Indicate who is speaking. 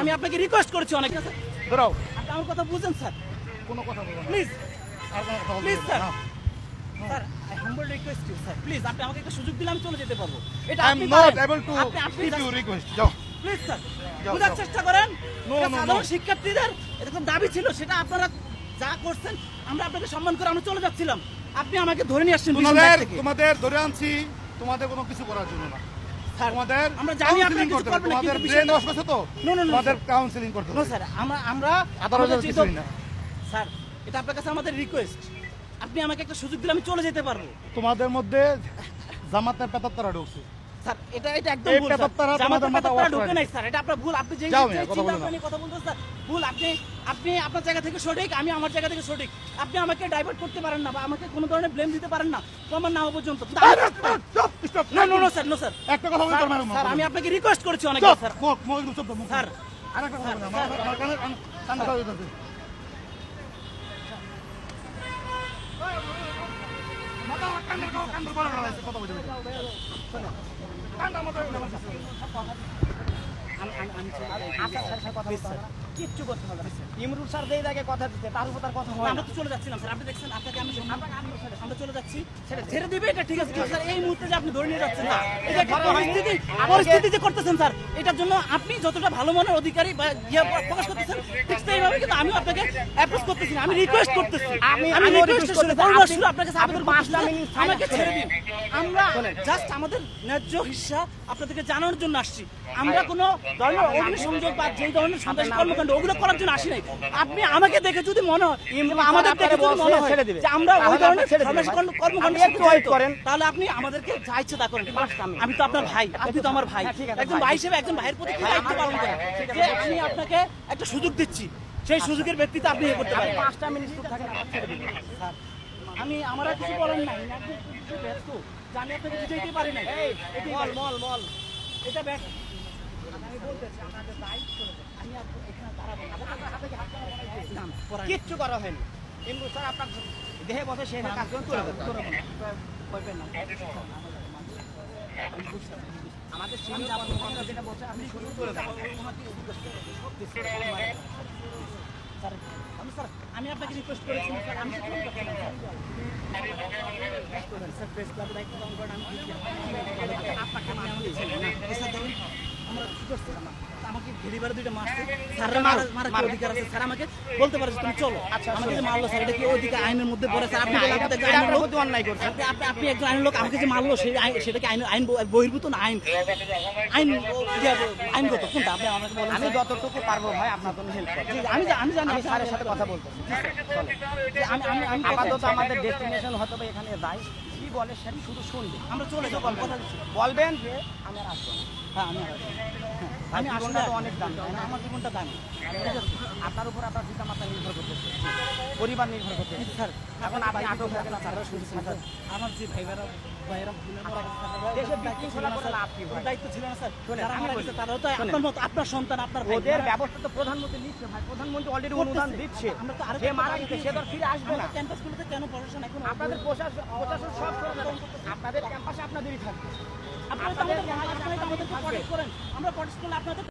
Speaker 1: আমি আপনাকে রিকোয়েস্ট করেছি অনেক। আমার কথা বুঝেন স্যার?
Speaker 2: কোনো কথা বলবেন
Speaker 1: প্লিজ
Speaker 2: আর কোনো কথা বলবেন
Speaker 1: please sir. Sir I humble request you sir please আপনি আমাকে একটা সুযোগ দিলে আমি চলে যেতে পারব। এটা
Speaker 2: I am not able to
Speaker 1: আপনি আপনি
Speaker 2: গিভ ইউ রিকোয়েস্ট যাও।
Speaker 1: প্লিজ স্যার বোঝার চেষ্টা করেন. সাধারণ শিক্ষার্থীদের এরকম দাবি ছিল সেটা আপনারা যা করছেন আমরা আপনাকে সম্মান করে আমরা চলে যাচ্ছিলাম। আপনি আমাকে ধরে নিয়ে আসছেন
Speaker 2: তোমাদের ধরে আনছি। তোমাদের কোনো কিছু করার জন্য না। তোমাদের
Speaker 1: আমরা জানি আপনি কিছু করবেন
Speaker 2: তোমাদের ব্রেন ওয়াশ করছে তো।
Speaker 1: No, no, no,
Speaker 2: তোমাদের
Speaker 1: sir.
Speaker 2: কাউন্সিলিং করতে হবে।
Speaker 1: স্যার আমরা
Speaker 2: না।
Speaker 1: স্যার এটা আপনার কাছে আমাদের রিকোয়েস্ট আপনি আমাকে একটা সুযোগ দিলে আমি চলে যেতে পারব।
Speaker 2: তোমাদের মধ্যে জামাতের তারা ঢুকছে।
Speaker 1: স্যার এটা এটা একদম ভুল স্যার।
Speaker 2: পেতাত্তারা মাথা
Speaker 1: পেতাত্তারা
Speaker 2: wash
Speaker 1: নাই স্যার। এটা আপনার ভুল। আপনি যে
Speaker 2: কথা
Speaker 1: চিন্তা বলতেছেন স্যার ভুল। আপনি আপনি আপনার জায়গা থেকে সঠিক আমি আমার জায়গা থেকে সঠিক। আপনি আমাকে ডাইভার্ট করতে পারেন না বা আমাকে কোনো ধরনের ব্লেম দিতে পারেন না। প্রমাণ না হওয়া পর্যন্ত। না no no sir no sir.
Speaker 2: একটা কথা বলতে পারবেন
Speaker 1: স্যার আমি আপনাকে রিকোয়েস্ট করেছি অনেক স্যার। স্যার
Speaker 2: আরেকটা কথা বলবেন আমার- আমার কানে কানে
Speaker 3: কিচ্ছু করতে হবে। ইমরুল স্যার যেই জায়গায় কথা দিচ্ছে তার উপর তার কথা হয়
Speaker 1: আমরা তো চলে যাচ্ছিলাম স্যার, আপনি দেখছেন, আপনাকে আমি আমরা চলে যাচ্ছি ছেড়ে দিবে এটা ঠিক আছে স্যার এই মুহূর্তে যে আপনি ধরে নিয়ে যাচ্ছেন না এটা একটা পরিস্থিতি পরিস্থিতি যে করতেছেন স্যার এটার জন্য আপনি যতটা ভালো মনের অধিকারী বা ইয়ে প্রকাশ করতেছেন ঠিক সেইভাবে কিন্তু আমিও আপনাকে অ্যাপ্রোচ করতেছি না আমি রিকোয়েস্ট করতেছি।
Speaker 3: আমি-
Speaker 1: আমি রিকোয়েস্ট আপনাকে
Speaker 3: আপনি
Speaker 1: করতেছি আমাকে ছেড়ে দিন। আমরা জাস্ট আমাদের ন্যায্য হিসা আপনাদেরকে জানানোর জন্য আসছি। আমরা কোনো ধরনের অগ্নিসংযোগ বা যেই ধরনের সন্ত্রাসী কর্মকাণ্ড ওগুলো করার জন্য আসি নাই। আপনি আমাকে দেখে যদি মনে হয় আমাদের দেখে যদি মনে হয়। যে আমরা ওই ধরনের কর্মকাণ্ড
Speaker 3: একটু করেন।
Speaker 1: তাহলে আপনি আমাদেরকে যা ইচ্ছে তা করেন। আমি তো আপনার ভাই আপনি তো আমার ভাই।
Speaker 3: হ্যাঁ,
Speaker 1: একজন
Speaker 3: ভাই।
Speaker 1: ভাই হিসেবে একজন ভাইয়ের প্রতি দায়িত্ব পালন করেন? যে আমি আপনাকে একটা সুযোগ দিচ্ছি। সেই সুযোগের ব্যক্তিতে আপনি ইয়ে করতে পারেন।
Speaker 3: পাঁচটা মিনিট থাকেন
Speaker 1: আমি আমার আর কিছু বলার নাই। আমি একদম কিছু ব্যস্ত আমি আপনাকে বুঝাইতে পারি নাই।
Speaker 3: মল মল মল।
Speaker 1: এটা ব্যাস। আমি বলতেছি আমাদের দায়িত্ব আমি এখানে দাঁড়াবো না। আপনাকে হাতে হাত ধরা পড়াইছে। না, পড়াই না।
Speaker 3: কিচ্ছু করা হয়নি। ইমরুল স্যার আপনার দেহে বসে সে কাজ করুন
Speaker 1: না। করবেন না।
Speaker 3: আমাদের সিনিয়র কর্মকর্তা যেটা বলছে আপনি শুরু করে দেন
Speaker 1: স্যার, আমি স্যার, আমি আপনাকে রিকোয়েস্ট করেছি কথা আমরা? আমাকে ঘেরিবার দুইটা মারছে। স্যাররা মারা মারা কি অধিকার আছে? স্যার আমাকে বলতে পারে তুমি চলো। আমাকে যে মারলো স্যার এটা কি অধিকার আইনের মধ্যে পড়ে? স্যার আপনি আইনের লোক।
Speaker 3: অন্যায়
Speaker 1: আপনি একজন আইনের লোক আমাকে যে মারলো সেই আইন সেটা কি আইন আইন বহির্ভূত না আইন আইন আইনগত কোনটা? আপনি আমাকে বলেন
Speaker 3: আমি যতটুকু পারব ভাই আপনার জন্য হেল্প করব
Speaker 1: আমি জানি
Speaker 3: আমি স্যারের সাথে কথা
Speaker 1: যে আমি আমি আমি
Speaker 3: আপাতত আমাদের ডেস্টিনেশন হয়তো এখানে যাই কি বলে সেটা শুধু শুনবে।
Speaker 1: আমরা চলে যাব
Speaker 3: বলবেন যে আমি আসব
Speaker 1: হ্যাঁ আমি আমি আসলে
Speaker 3: অনেক দামি,
Speaker 1: আমার জীবনটা দামি। ঠিক আছে?
Speaker 3: আপনার উপর পিতা মাতা নির্ভর করতেছে। পরিবার নির্ভর করতেছে।
Speaker 1: স্যার।
Speaker 3: এখন আপনি আটক
Speaker 1: স্যার। আমার যে সন্তান আপনার
Speaker 3: ওদের ব্যবস্থা তো প্রধানমন্ত্রী নিচ্ছে ভাই। প্রধানমন্ত্রী অলরেডি অনুদান দিচ্ছে। মারা গেছে সে তো ফিরে আসবে না।
Speaker 1: ক্যাম্পাসগুলোতে কেন প্রশাসন এখন
Speaker 3: আপনাদের প্রশাসন প্রশাসন সব আপনাদের ক্যাম্পাসে আপনাদেরই থাকবে।
Speaker 1: করেন। আমরা প্রটেস্ট আপনাদের